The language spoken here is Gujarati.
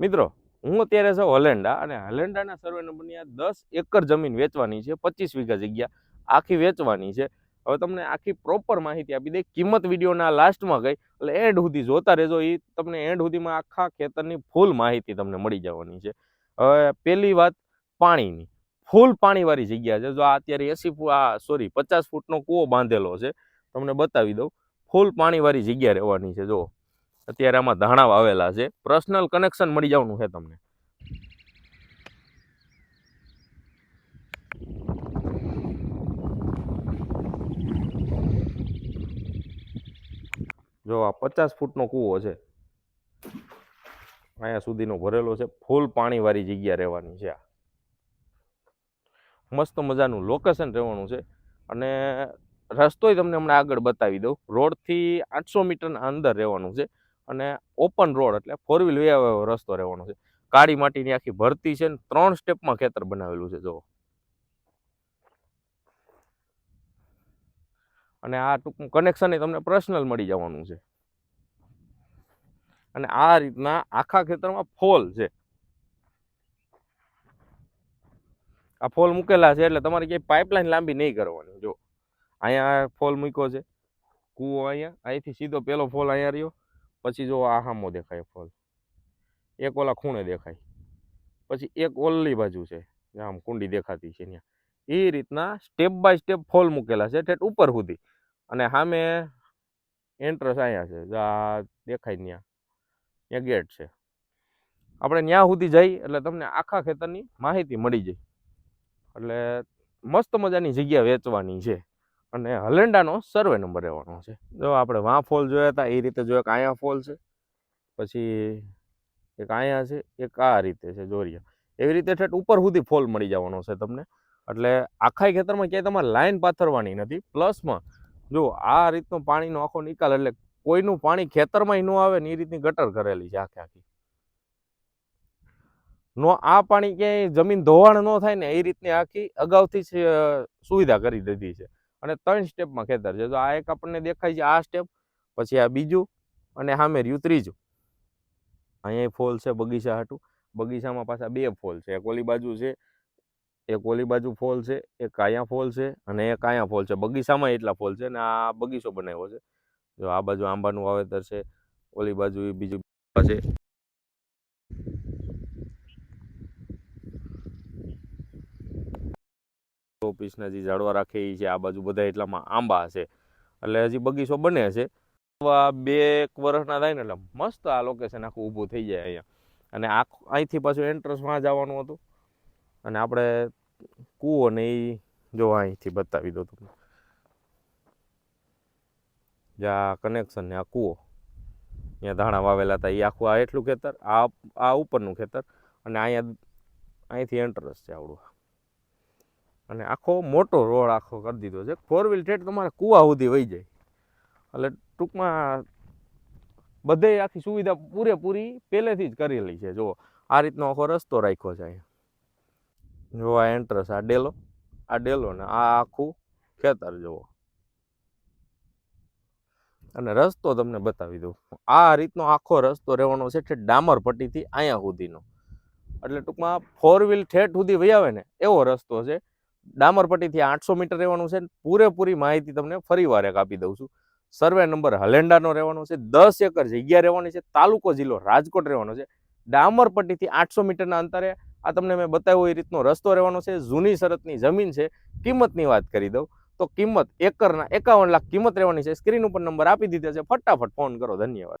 મિત્રો, હું અત્યારે છું હલેન્ડા અને હલેન્ડાના સર્વે નંબરની આ દસ એકર જમીન વેચવાની છે, પચીસ વીઘા જગ્યા આખી વેચવાની છે. હવે તમને આખી પ્રોપર માહિતી આપી દઈ કિંમત વિડીયોના લાસ્ટમાં ગઈ, એટલે એન્ડ સુધી જોતા રહેજો એ તમને એન્ડ સુધીમાં આખા ખેતરની ફૂલ માહિતી તમને મળી જવાની છે. હવે પહેલી વાત પાણીની ફૂલ પાણીવાળી જગ્યા છે, જો આ અત્યારે એસી આ સોરી પચાસ ફૂટનો કૂવો બાંધેલો છે, તમને બતાવી દઉં ફૂલ પાણીવાળી જગ્યા રહેવાની છે જો અત્યારે આમાં ધાણા વાવેલા છે. પર્સનલ કનેક્શન મળી જવાનું છે તમને. જો આ પચાસ ફૂટનો કૂવો છે. અહીંયા સુધીનો ભરેલો છે. ફૂલ પાણીવાળી જગ્યા રહેવાની છે આ. મસ્ત મજાનું લોકેશન રહેવાનું છે. અને રસ્તોય તમને હમણાં આગળ બતાવી દઉં. રોડથી આઠસો મીટરના અંદર રહેવાનું છે. અને ઓપન રોડ એટલે ફોર વ્હીલ વે રસ્તો રહેવાનો છે. કાળી માટીની આખી ભરતી છે ને ત્રણ સ્ટેપમાં ખેતર બનાવેલું છે જો અને આ ટૂંકનું કનેક્શન તમને પર્સનલ મળી જવાનું છે. અને આ રીતના આખા ખેતરમાં ફોલ છે. આ ફોલ મૂકેલા છે એટલે તમારે ક્યાંય પાઇપલાઇન લાંબી નહીં કરવાની જો અહીંયા ફોલ મૂક્યો છે. કૂવો અહીંયા, અહીંથી સીધો પેલો ફોલ અહીંયા રહ્યો. પછી જો આ હામો દેખાય ફોલ એક ઓલા ખૂણે દેખાય. પછી એક ઓલ્લી બાજુ છે આમ કુંડી દેખાતી છે ત્યાં. એ રીતના સ્ટેપ બાય સ્ટેપ ફોલ મૂકેલા છે, ઠેઠ ઉપર સુધી. અને સામે એન્ટ્રસ અહીંયા છે આ દેખાય ત્યાં. ત્યાં ગેટ છે. આપણે ત્યાં સુધી જઈ, એટલે તમને આખા ખેતરની માહિતી મળી જાય. એટલે મસ્ત મજાની જગ્યા વેચવાની છે. અને હલેન્ડાનો સર્વે નંબર રહેવાનો છે. જો આપણે વાં ફોલ જોયા હતા, એ રીતે જોયા કે અહીંયા ફોલ છે, પછી એક અહીંયા છે, એક આ રીતે છે જોરિયા એવી રીતે ઠેઠ ઉપર સુધી ફોલ મળી જવાનો છે તમને. એટલે આખા ખેતરમાં ક્યાંય તમારે લાઈન પાથરવાની નથી. પ્લસમાં જો આ રીતનો પાણીનો આખો નિકાલ, એટલે કોઈનું પાણી ખેતરમાં ન આવે ને એ રીતની ગટર કરેલી છે આખે આખી. નો આ પાણી ક્યાંય જમીન ધોવાણ ન થાય ને એ રીતની આખી અગાઉથી સુવિધા કરી દીધી છે. અને ત્રણ સ્ટેપમાં ખેતર છે. તો આ એક આપણને દેખાય છે આ સ્ટેપ પછી આ બીજું અને સામે રહ્યું ત્રીજું. અહીંયા ફોલ છે બગીચા હાટું. બગીચામાં પાછા બે ફોલ છે. એક ઓલી બાજુ છે, એક ઓલી બાજુ ફોલ છે, એક અહીંયા ફોલ છે અને એક અહીંયા ફોલ છે. બગીચામાં એટલા ફોલ છે અને આ બગીચો બનાવ્યો છે. જો આ બાજુ આંબાનું વાવેતર છે, ઓલી બાજુ બીજું છે ઓફિસના જે ઝાડવા છે, આ બાજુ બધા એટલામાં આંબા છે. એટલે હજી બગીચો બને છે. બે એક વર્ષના થાય ને એટલે મસ્ત આ લોકેશન આખું ઊભું થઈ જાય અહીંયા. અને આ અહીંથી પાછું એન્ટ્રન્સમાં જવાનું હતું. અને આપણે કૂવો ને એ જો અહીંથી બતાવી દો તમને. જ્યાં કનેક્શન ને આ કૂવો. ત્યાં ધાણા વાવેલા હતા એ આખું આ એટલું ખેતર, આ આ ઉપરનું ખેતર. અને અહીંયા અહીંથી એન્ટ્રન્સ છે આવડું અને આખો મોટો રોડ આખો કરી દીધો છે. ફોર વ્હીલ ઠેઠ તમારે કૂવા સુધી વહી જાય. એટલે ટૂંકમાં બધે આખી સુવિધા પૂરેપૂરી પહેલેથી જ કરેલી છે. જુઓ, આ રીતનો આખો રસ્તો રાખ્યો છે અહીંયા. જો આ એન્ટ્રસ આ ડેલો આ ડેલો ને આ આખું ખેતર, જુઓ. અને રસ્તો તમને બતાવી દઉં. આ રીતનો આખો રસ્તો રહેવાનો છે ડામર પટ્ટીથી અહીંયા સુધીનો. એટલે ટૂંકમાં ફોર વ્હીલ ઠેઠ સુધી વહી આવે ને, એવો રસ્તો છે. ડામરપટ્ટીથી આઠસો મીટર રહેવાનું છે. પૂરેપૂરી માહિતી તમને ફરી વાર એક આપી દઉં છું. સર્વે નંબર હલેન્ડાનો રહેવાનો છે. દસ એકર જગ્યા રહેવાની છે. તાલુકો જિલ્લો રાજકોટ રહેવાનો છે. ડામરપટ્ટીથી આઠસો મીટરના અંતરે આ તમને મેં બતાવ્યો એ રીતનો રસ્તો રહેવાનો છે. જૂની શરતની જમીન છે. કિંમતની વાત કરી દઉં. તો કિંમત એકરના એકાવન લાખ કિંમત રહેવાની છે. સ્ક્રીન ઉપર નંબર આપી દીધા છે. ફટાફટ ફોન કરો. ધન્યવાદ.